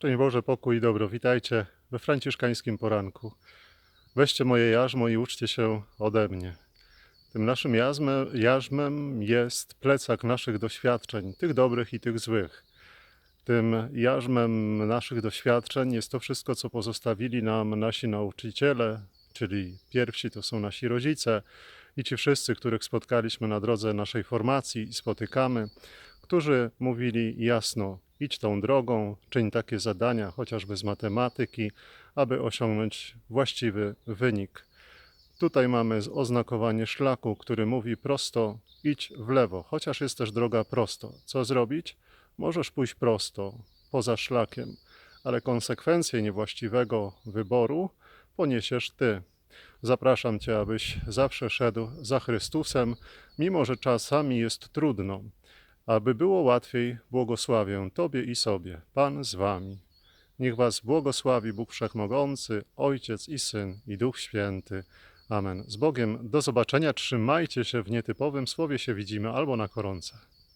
Szczęść Boże, pokój i dobro. Witajcie we franciszkańskim poranku. Weźcie moje jarzmo i uczcie się ode mnie. Tym naszym jarzmem, jarzmem jest plecak naszych doświadczeń, tych dobrych i tych złych. Tym jarzmem naszych doświadczeń jest to wszystko, co pozostawili nam nasi nauczyciele, czyli pierwsi to są nasi rodzice i ci wszyscy, których spotkaliśmy na drodze naszej formacji i spotykamy, którzy mówili jasno: idź tą drogą, czyń takie zadania, chociażby z matematyki, aby osiągnąć właściwy wynik. Tutaj mamy oznakowanie szlaku, który mówi prosto, idź w lewo, chociaż jest też droga prosto. Co zrobić? Możesz pójść prosto, poza szlakiem, ale konsekwencje niewłaściwego wyboru poniesiesz ty. Zapraszam Cię, abyś zawsze szedł za Chrystusem, mimo że czasami jest trudno. Aby było łatwiej, błogosławię Tobie i sobie, Pan z Wami. Niech Was błogosławi Bóg Wszechmogący, Ojciec i Syn i Duch Święty. Amen. Z Bogiem do zobaczenia. Trzymajcie się w nietypowym słowie się widzimy albo na koronce.